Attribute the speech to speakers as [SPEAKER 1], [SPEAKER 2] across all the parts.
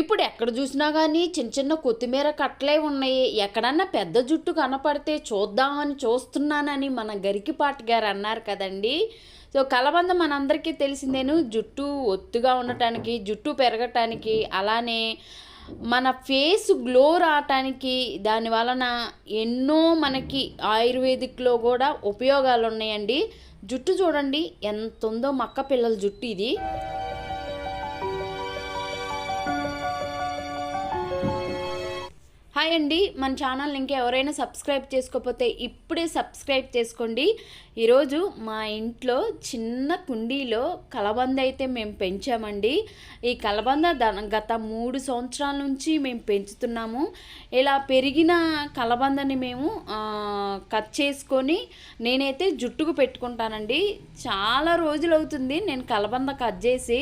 [SPEAKER 1] ఇప్పుడు ఎక్కడ చూసినా కానీ చిన్న చిన్న కొత్తిమీర కట్టలే ఉన్నాయి. ఎక్కడన్నా పెద్ద జుట్టు కనపడితే చూద్దామని చూస్తున్నానని మన గరికిపాటి గారు అన్నారు కదండి. సో కలబంద మనందరికీ తెలిసిందేను జుట్టు ఒత్తుగా ఉండటానికి జుట్టు పెరగటానికి అలానే మన ఫేస్ గ్లో రావటానికి దాని వలన ఎన్నో మనకి ఆయుర్వేదిక్లో కూడా ఉపయోగాలు ఉన్నాయండి జుట్టు చూడండి ఎంత ఉందో మక్క పిల్లల జుట్టు ఇది. హాయ్ అండి మన ఛానల్ ఇంకా ఎవరైనా సబ్స్క్రైబ్ చేసుకోకపోతే ఇప్పుడే సబ్స్క్రైబ్ చేసుకోండి. ఈరోజు మా ఇంట్లో చిన్న కుండీలో కలబంద అయితే మేము పెంచామండి. ఈ కలబంద గత మూడు సంవత్సరాల నుంచి మేము పెంచుతున్నాము. ఇలా పెరిగిన కలబందని మేము కట్ చేసుకొని నేనైతే జుట్టుకు పెట్టుకుంటానండి. చాలా రోజులు అవుతుంది నేను కలబంద కట్ చేసి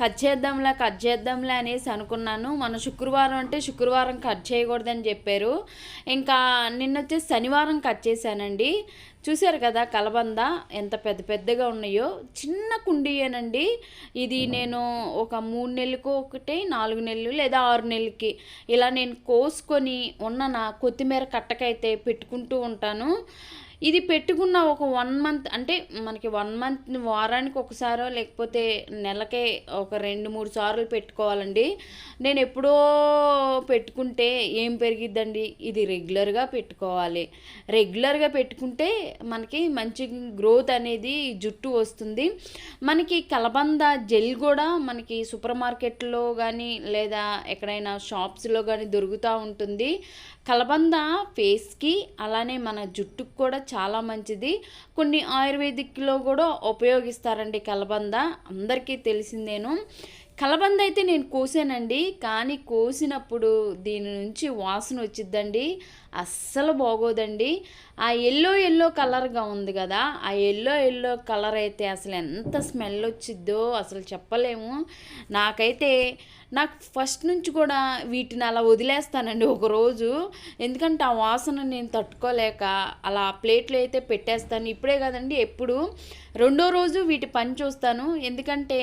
[SPEAKER 1] కట్ చేద్దాంలా కట్ చేద్దాంలే అనేసి అనుకున్నాను. మన శుక్రవారం అంటే శుక్రవారం కట్ చేయకూడదని చెప్పారు. ఇంకా నిన్న వచ్చేసి శనివారం కట్ చేశానండి. చూశారు కదా కలబంద ఎంత పెద్ద పెద్దగా ఉన్నాయో. చిన్న కుండీయేనండి. ఇది నేను ఒక మూడు నెలలకు ఒకటి నాలుగు నెలలు లేదా ఆరు నెలలకి ఇలా నేను కోసుకొని ఉన్న నా కొత్తిమీర కట్టకైతే పెట్టుకుంటూ ఉంటాను. ఇది పెట్టుకున్న ఒక వన్ మంత్ అంటే మనకి వన్ మంత్ వారానికి ఒకసారో లేకపోతే నెలకే ఒక రెండు మూడు సార్లు పెట్టుకోవాలండి. నేను ఎప్పుడో పెట్టుకుంటే ఏం పెరిగిద్దండి? ఇది రెగ్యులర్గా పెట్టుకోవాలి. రెగ్యులర్గా పెట్టుకుంటే మనకి మంచి గ్రోత్ అనేది జుట్టు వస్తుంది. మనకి కలబంద జెల్ కూడా మనకి సూపర్ మార్కెట్లో కానీ లేదా ఎక్కడైనా షాప్స్లో కానీ దొరుకుతూ ఉంటుంది. కలబంద ఫేస్కి అలానే మన జుట్టుకు కూడా చాలా మంచిది. కొన్ని ఆయుర్వేదిక్లో కూడా ఉపయోగిస్తారండి కలబంద. అందరికీ తెలిసిందేను. కలబంద అయితే నేను కోసానండి కానీ కోసినప్పుడు దీని నుంచి వాసన వచ్చిద్దండి. అస్సలు బాగోదండి. ఆ ఎల్లో ఎల్లో కలర్గా ఉంది కదా ఆ ఎల్లో ఎల్లో కలర్ అయితే అసలు ఎంత స్మెల్ వచ్చిద్దో అసలు చెప్పలేము. నాకైతే నాకు ఫస్ట్ నుంచి కూడా వీటిని అలా వదిలేస్తానండి ఒకరోజు ఎందుకంటే ఆ వాసన నేను తట్టుకోలేక అలా ప్లేట్లో అయితే పెట్టేస్తాను. ఇప్పుడే కదండి ఎప్పుడు రెండో రోజు వీటి పని చూస్తాను. ఎందుకంటే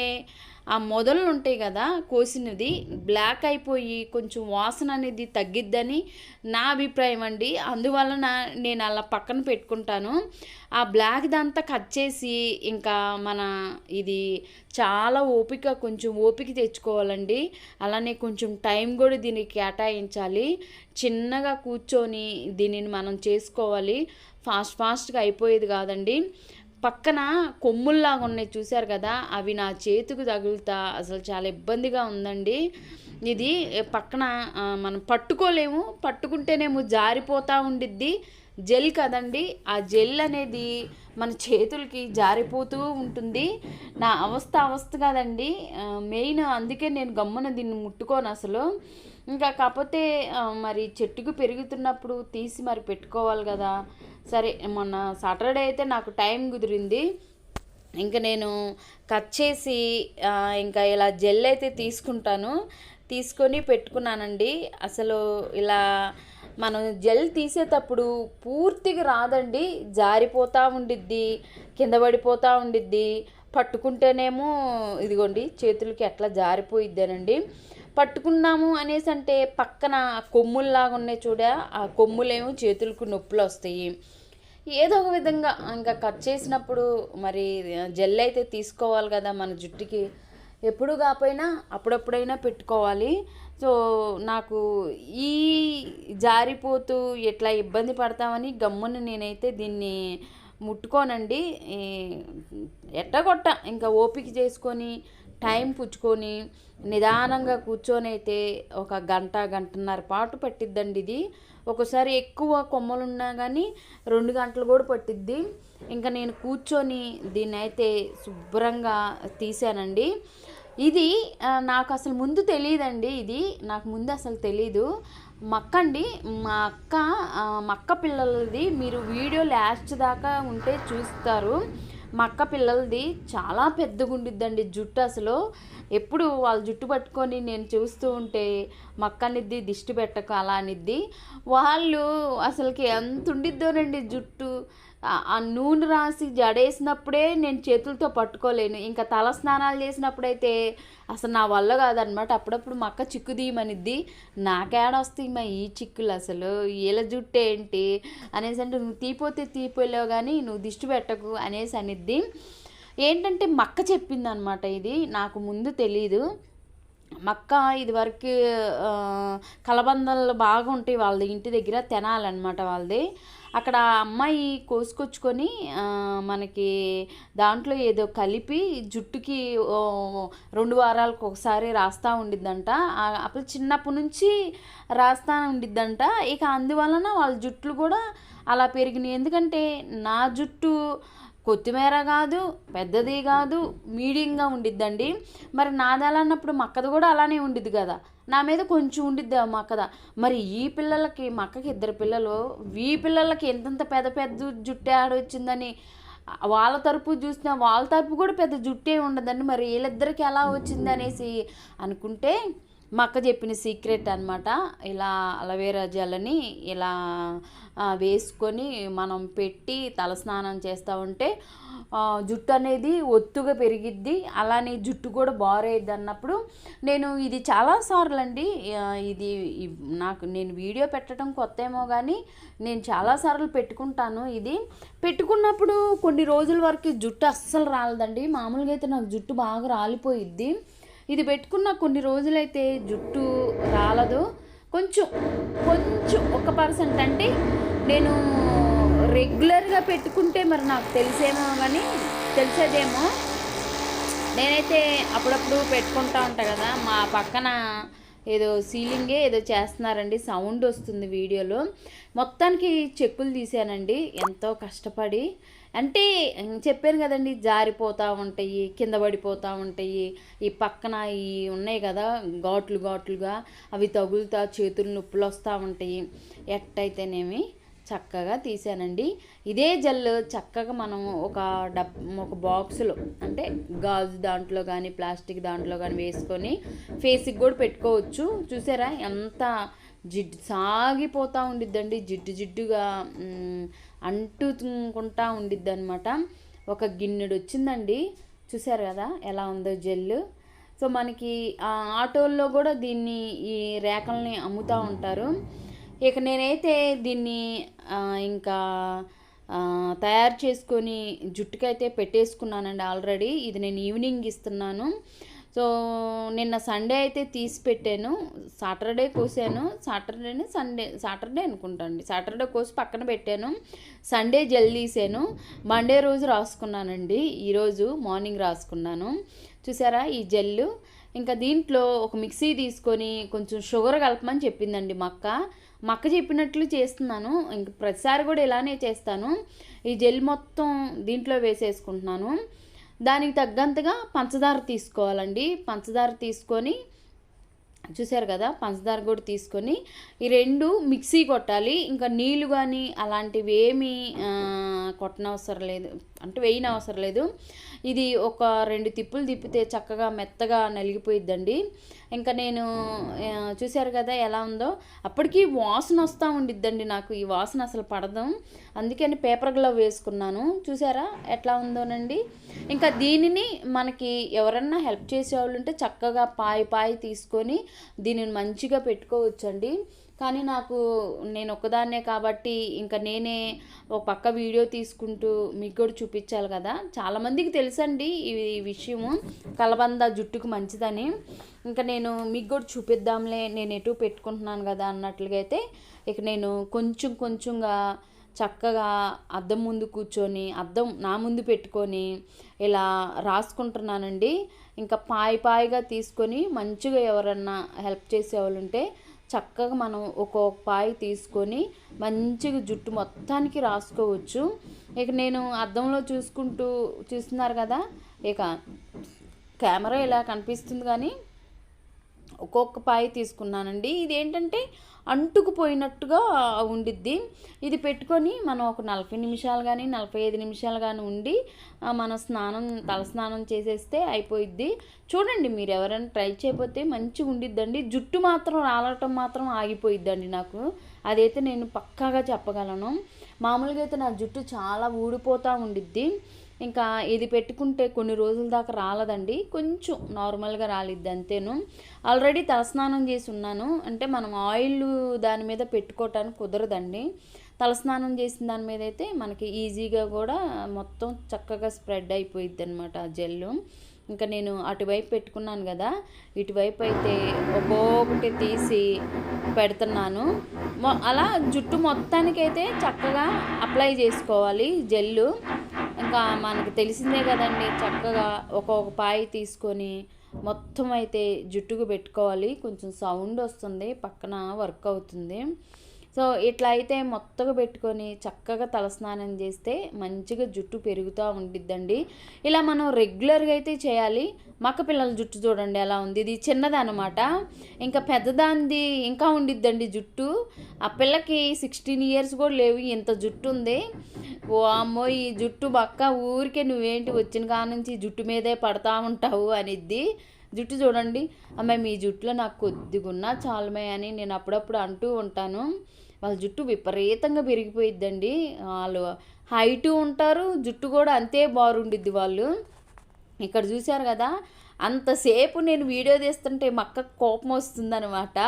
[SPEAKER 1] ఆ మొదలు ఉంటాయి కదా కోసినది బ్లాక్ అయిపోయి కొంచెం వాసన అనేది తగ్గిద్దని నా అభిప్రాయం అండి. అందువలన నేను అలా పక్కన పెట్టుకుంటాను. ఆ బ్లాక్ దంతా కట్ చేసి ఇంకా మన ఇది చాలా ఓపిక కొంచెం ఓపిక తెచ్చుకోవాలండి. అలానే కొంచెం టైం కూడా దీనికి కేటాయించాలి. చిన్నగా కూర్చొని దీనిని మనం చేసుకోవాలి. ఫాస్ట్ ఫాస్ట్గా అయిపోయేది కాదండి. పక్కన కొమ్ముల్లాగా ఉన్నాయి చూశారు కదా? అవి నా చేతికి తగులుతా అసలు చాలా ఇబ్బందిగా ఉందండి. ఇది పక్కన మనం పట్టుకోలేము పట్టుకుంటేనేమో జారిపోతూ ఉండిద్ది. జెల్ కదండి ఆ జెల్ అనేది మన చేతులకి జారిపోతూ ఉంటుంది. నా అవస్థ అవస్థ కదండి. మెయిన్ అందుకే నేను గమ్మున దీన్ని ముట్టుకోను అసలు. ఇంకా కాకపోతే మరి చెట్టుకు పెరుగుతున్నప్పుడు తీసి మరి పెట్టుకోవాలి కదా. సరే మొన్న సాటర్డే అయితే నాకు టైం కుదిరింది. ఇంకా నేను కట్ చేసి ఇంకా ఇలా జెల్ అయితే తీసుకుంటాను. తీసుకొని పెట్టుకున్నానండి. అసలు ఇలా మనం జెల్ తీసేటప్పుడు పూర్తిగా రాదండి. జారిపోతూ ఉండిద్ది కింద పడిపోతూ ఉండిద్ది. పట్టుకుంటేనేమో ఇదిగోండి చేతులకి ఎట్లా జారిపోయిద్దేనండి. పట్టుకున్నాము అనేసి అంటే పక్కన కొమ్ముల్లాగా ఉన్నాయి చూడ ఆ కొమ్ములేమో చేతులకు నొప్పులు వస్తాయి. ఏదో ఒక విధంగా ఇంకా కట్ చేసినప్పుడు మరి జెల్ అయితే తీసుకోవాలి కదా మన జుట్టుకి. ఎప్పుడు కాపోయినా అప్పుడప్పుడైనా పెట్టుకోవాలి. సో నాకు ఈ జారిపోతూ ఎట్లా ఇబ్బంది పడతామని గమ్మున నేనైతే దీన్ని ముట్టుకోనండి. ఈ ఎట్టగొట్ట ఇంకా ఓపిక చేసుకొని టైం పుచ్చుకొని నిదానంగా కూర్చొని అయితే ఒక గంట గంటన్నర పాటు పట్టిద్దండి ఇది. ఒకసారి ఎక్కువ కొమ్మలున్నా కానీ రెండు గంటలు కూడా పట్టిద్ది. ఇంకా నేను కూర్చొని దీన్ని అయితే శుభ్రంగా తీసానండి. ఇది నాకు అసలు ముందు తెలియదండి ఇది. నాకు ముందు అసలు తెలీదు. మక్క అండి మా అక్క మక్క పిల్లలది మీరు వీడియో లాస్ట్ దాకా ఉంటే చూస్తారు. మా అక్క పిల్లలది చాలా పెద్దగా ఉండిద్దండి జుట్టు అసలు. ఎప్పుడు వాళ్ళ జుట్టు పట్టుకొని నేను చూస్తూ ఉంటే మక్కనిద్ది దిష్టి పెట్టక అలా అనిద్ది. వాళ్ళు అసలుకి ఎంత ఉండిద్దోనండి జుట్టు. ఆ- నూనె రాసి జడేసినప్పుడే నేను చేతులతో పట్టుకోలేను. ఇంకా తల స్నానాలు చేసినప్పుడైతే అసలు నా వల్ల కాదనమాట అప్పుడప్పుడు మా అక్క చిక్కు తీయమనిద్ది. నాకేడ వస్తాయి మా ఈ చిక్కులు అసలు. వీళ్ళ జుట్టు ఏంటి అనేసి అంటే నువ్వు తీపోతే తీపోలేవు కానీ నువ్వు దిష్టి పెట్టకు అనేసి అనిద్ది. ఏంటంటే మక్క చెప్పింది అనమాట ఇది. నాకు ముందు తెలీదు. మక్క ఇదివరకు కలబందలు బాగా ఉంటాయి వాళ్ళది ఇంటి దగ్గర తినాలన్నమాట వాళ్ళది. అక్కడ అమ్మాయి కోసుకొచ్చుకొని మనకి దాంట్లో ఏదో కలిపి జుట్టుకి రెండు వారాలకు ఒకసారి రాస్తూ ఉండిద్దంట. అప్పుడు చిన్నప్పటి నుంచి రాస్తా ఉండిద్దంట. ఇక అందువలన వాళ్ళ జుట్లు కూడా అలా పెరిగినాయి. ఎందుకంటే నా జుట్టు కొత్తిమీర కాదు పెద్దది కాదు మీడియంగా ఉండిద్దండి. మరి నాది అలా అన్నప్పుడు మక్కది కూడా అలానే ఉండిద్ది కదా. నా మీద కొంచెం ఉండిద్ది ఆ మక్కద మరి ఈ పిల్లలకి మా అక్కకి ఇద్దరు పిల్లలు ఈ పిల్లలకి ఎంతంత పెద్ద పెద్ద జుట్టు ఆడొచ్చిందని వాళ్ళ తరపు చూసిన వాళ్ళ తరపు కూడా పెద్ద జుట్టే ఉండదండి. మరి వీళ్ళిద్దరికి ఎలా వచ్చింది అనేసి అనుకుంటే మా అక్క చెప్పిన సీక్రెట్ అనమాట ఇలా అలవేరా జెల్ని ఇలా వేసుకొని మనం పెట్టి తలస్నానం చేస్తూ ఉంటే జుట్టు అనేది ఒత్తుగా పెరిగిద్ది. అలానే జుట్టు కూడా బారేది అన్నప్పుడు నేను ఇది చాలాసార్లు అండి ఇది నాకు నేను వీడియో పెట్టడం కొత్త ఏమో కానీ నేను చాలాసార్లు పెట్టుకుంటాను ఇది. పెట్టుకున్నప్పుడు కొన్ని రోజుల వరకు జుట్టు అస్సలు రాలదండి. మామూలుగా అయితే నాకు జుట్టు బాగా రాలిపోయిద్ది. ఇది పెట్టుకున్న కొన్ని రోజులైతే జుట్టు రాలదు. కొంచెం కొంచెం ఒక పర్సెంట్ అంటే నేను రెగ్యులర్గా పెట్టుకుంటే మరి నాకు తెలిసేమో కానీ తెలిసేదేమో. నేనైతే అప్పుడప్పుడు పెట్టుకుంటా ఉంటా కదా మా పక్కన ఏదో సీలింగే ఏదో చేస్తున్నారండి సౌండ్ వస్తుంది వీడియోలో. మొత్తానికి చెక్కులు తీసానండి ఎంతో కష్టపడి అంటే చెప్పాను కదండి జారిపోతూ ఉంటాయి కింద పడిపోతూ ఉంటాయి. ఈ పక్కన ఈ ఉన్నాయి కదా ఘాట్లు ఘాట్లుగా అవి తగులుతా చేతులు నొప్పులు వస్తూ ఉంటాయి. ఎట్టయితేనేమి చక్కగా తీసానండి ఇదే జెల్ చక్కగా మనం ఒక డబ్ ఒక బాక్స్లో అంటే గాజు దాంట్లో కానీ ప్లాస్టిక్ దాంట్లో కానీ వేసుకొని ఫేస్కి కూడా పెట్టుకోవచ్చు. చూసారా? ఎంత జిడ్డు సాగిపోతూ ఉండిద్దండి. జిడ్డు జిడ్డుగా అంటుకుంటా ఉండిద్ది అనమాట ఒక గిన్నెడు వచ్చిందండి చూసారు కదా ఎలా ఉందో జెల్లు. సో మనకి ఆ ఆటోల్లో కూడా దీన్ని ఈ రేఖల్ని అమ్ముతూ ఉంటారు. ఇక నేనైతే దీన్ని ఇంకా తయారు చేసుకొని జుట్టుకైతే పెట్టేసుకున్నానండి ఆల్రెడీ. ఇది నేను ఈవినింగ్ ఇస్తున్నాను. సో నిన్న సండే అయితే తీసి పెట్టాను. సాటర్డే కోసాను. సాటర్డేనే సండే సాటర్డే అనుకుంటాండి. సాటర్డే కోసి పక్కన పెట్టాను. సండే జల్దీసాను మండే రోజు రాసుకున్నానండి. ఈరోజు మార్నింగ్ రాసుకున్నాను. చూసారా ఈ జెల్లు ఇంకా దీంట్లో ఒక మిక్సీ తీసుకొని కొంచెం షుగర్ కలపమని చెప్పిందండి మక్క మక్క చెప్పినట్లు చేస్తున్నాను. ఇంక ప్రతిసారి కూడా ఇలానే చేస్తాను. ఈ జెల్ మొత్తం దీంట్లో వేసేసుకుంటున్నాను. దానికి తగ్గంతగా పంచదార తీసుకోవాలండి. పంచదార తీసుకొని చూసారు కదా పంచదార కూడా తీసుకొని ఈ రెండు మిక్సీ కొట్టాలి. ఇంకా నీళ్ళు కానీ అలాంటివి ఏమీ కొట్టనవసరం లేదు. అంటే వేయిన అవసరం లేదు. ఇది ఒక రెండు తిప్పులు తిప్పితే చక్కగా మెత్తగా నలిగిపోయిద్దండి. ఇంకా నేను చూశారు కదా ఎలా ఉందో? అప్పటికి వాసన వస్తూ ఉండిద్దండి నాకు. ఈ వాసన అసలు పడదు. అందుకని పేపర్ గ్లవ్ వేసుకున్నాను. చూసారా ఎట్లా ఉందోనండి? ఇంకా దీనిని మనకి ఎవరన్నా హెల్ప్ చేసే వాళ్ళు ఉంటే చక్కగా పాయి పాయి తీసుకొని దీనిని మంచిగా పెట్టుకోవచ్చండి. కానీ నాకు నేను ఒక్కదాన్నే కాబట్టి ఇంకా నేనే ఒక పక్క వీడియో తీసుకుంటూ మీకు కూడా చూపించాలి కదా. చాలామందికి తెలుసండి ఈ విషయము. కలబంద జుట్టుకు మంచిదని. ఇంకా నేను మీకు కూడా చూపిద్దాంలే నేను ఎటు పెట్టుకుంటున్నాను కదా అన్నట్లుగా అయితే ఇక నేను కొంచెం కొంచెంగా చక్కగా అద్దం ముందు కూర్చొని అద్దం నా ముందు పెట్టుకొని ఇలా రాసుకుంటున్నానండి. ఇంకా పాయి పాయిగా తీసుకొని మంచిగా ఎవరన్నా హెల్ప్ చేసేవాళ్ళు ఉంటే చక్కగా మనం ఒక్కొక్క పాయి తీసుకొని మంచిగా జుట్టు మొత్తానికి రాసుకోవచ్చు. ఇక నేను అద్దంలో చూసుకుంటూ చూస్తున్నారు కదా ఇక కెమెరా ఇలా కనిపిస్తుంది కానీ ఒక్కొక్క పాయ తీసుకున్నానండి. ఇది ఏంటంటే అంటుకుపోయినట్టుగా ఉండిద్ది. ఇది పెట్టుకొని మనం ఒక నలభై నిమిషాలు కానీ నలభై ఐదు నిమిషాలు కానీ ఉండి మన మనం స్నానం తల స్నానం చేసేస్తే అయిపోయిద్ది. చూడండి మీరు ఎవరైనా ట్రై చేయకపోతే మంచిగా ఉండిద్దండి. జుట్టు మాత్రం రాలటం మాత్రం ఆగిపోయిద్దండి నాకు. అదైతే నేను పక్కాగా చెప్పగలను. మామూలుగా అయితే నా జుట్టు చాలా ఊడిపోతూ ఉండిద్ది. ఇంకా ఇది పెట్టుకుంటే కొన్ని రోజుల దాకా రాలదండి. కొంచెం నార్మల్గా రాలిద్ది అంతేను. ఆల్రెడీ తలస్నానం చేసి ఉన్నాను. అంటే మనం ఆయిల్ దాని మీద పెట్టుకోవటానికి కుదరదండి. తలస్నానం చేసిన దాని మీద అయితే మనకి ఈజీగా కూడా మొత్తం చక్కగా స్ప్రెడ్ అయిపోయిద్ది అనమాట ఆ జెల్లు. ఇంకా నేను అటువైపు పెట్టుకున్నాను కదా. ఇటువైపు అయితే ఒక్కొక్కటి తీసి పెడుతున్నాను. అలా జుట్టు మొత్తానికైతే చక్కగా అప్లై చేసుకోవాలి జెల్లు. ఇంకా మనకు తెలిసిందే కదండి చక్కగా ఒక్కొక్క పాయి తీసుకొని మొత్తం అయితే జుట్టుకు పెట్టుకోవాలి. కొంచెం సౌండ్ వస్తుంది పక్కన వర్క్ అవుతుంది. సో ఇట్లా అయితే మొత్తగా పెట్టుకొని చక్కగా తలస్నానం చేస్తే మంచిగా జుట్టు పెరుగుతూ ఉండిద్దండి. ఇలా మనం రెగ్యులర్గా అయితే చేయాలి. మక్క పిల్లల జుట్టు చూడండి ఎలా ఉంది. ఇది చిన్నది అనమాట ఇంకా పెద్దదాంది ఇంకా ఉండిద్దండి జుట్టు. ఆ పిల్లకి సిక్స్టీన్ ఇయర్స్ కూడా లేవు ఇంత జుట్టు ఉంది. ఓ అమ్మో ఈ జుట్టు బక్క ఊరికే నువ్వేంటి వచ్చిన కాడ నుంచి జుట్టు మీదే పడతా ఉంటావు అనిద్ది. జుట్టు చూడండి. అమ్మాయి మీ జుట్టులో నాకు కొద్దిగా ఉన్నా చాలమే అని నేను అప్పుడప్పుడు అంటూ ఉంటాను. వాళ్ళ జుట్టు విపరీతంగా పెరిగిపోయిద్దండి వాళ్ళు హైటు ఉంటారు జుట్టు కూడా అంతే బాగుండిద్ది వాళ్ళు. ఇక్కడ చూశారు కదా అంతసేపు నేను వీడియో తీస్తుంటే మా అక్కకు కోపం వస్తుందనమాట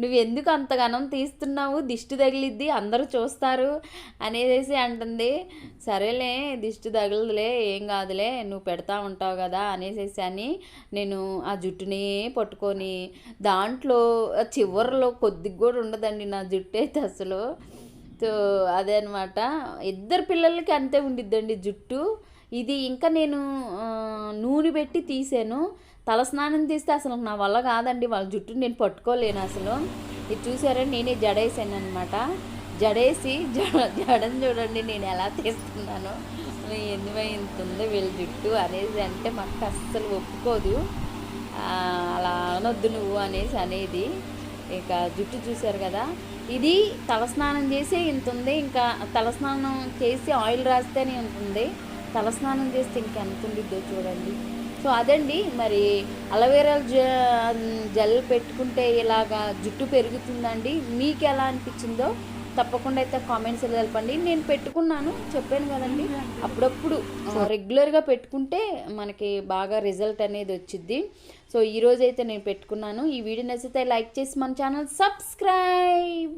[SPEAKER 1] నువ్వు ఎందుకు అంతగానం తీస్తున్నావు? దిష్టి తగిలిద్ది అందరూ చూస్తారు అనేసి అంటుంది. సరేలే దిష్టి తగలదులే ఏం కాదులే నువ్వు పెడతా ఉంటావు కదా అనేసి అని నేను ఆ జుట్టుని పట్టుకొని దాంట్లో చివరిలో కొద్దిగా కూడా ఉండదండి నా జుట్టు అయితే అసలు. సో అదే అనమాట ఇద్దరు పిల్లలకి అంతే ఉండిద్దండి జుట్టు. ఇది ఇంకా నేను నూనె పెట్టి తీసాను. తలస్నానం తీస్తే అసలు నా వల్ల కాదండి. వాళ్ళ జుట్టు నేను పట్టుకోలేను అసలు. ఇది చూసారా? నేనే జడేసాను అనమాట జడేసి జడ జడని చూడండి నేను ఎలా తీస్తున్నాను. ఎందువై ఉందో వీళ్ళ జుట్టు అనేది అంటే మాకు అస్సలు ఒప్పుకోదు. అలా అనొద్దు నువ్వు అనేసి అనేది. ఇక జుట్టు చూశారు కదా. ఇది తలస్నానం చేసి ఇంత ఉంది. ఇంకా తలస్నానం చేసి ఆయిల్ రాస్తేనే ఉంటుంది. తలస్నానం చేస్తే ఇంకెంత ఉండిద్దో చూడండి. సో అదండి మరి అలవేరా జ జెల్ పెట్టుకుంటే ఇలాగా జుట్టు పెరుగుతుందండి. మీకు ఎలా అనిపించిందో తప్పకుండా అయితే కామెంట్స్ తెలపండి. నేను పెట్టుకున్నాను చెప్పాను కదండి. అప్పుడప్పుడు రెగ్యులర్గా పెట్టుకుంటే మనకి బాగా రిజల్ట్ అనేది వచ్చింది సో ఈరోజు అయితే నేను పెట్టుకున్నాను. ఈ వీడియో నచ్చితే లైక్ చేసి మన ఛానల్ సబ్స్క్రైబ్!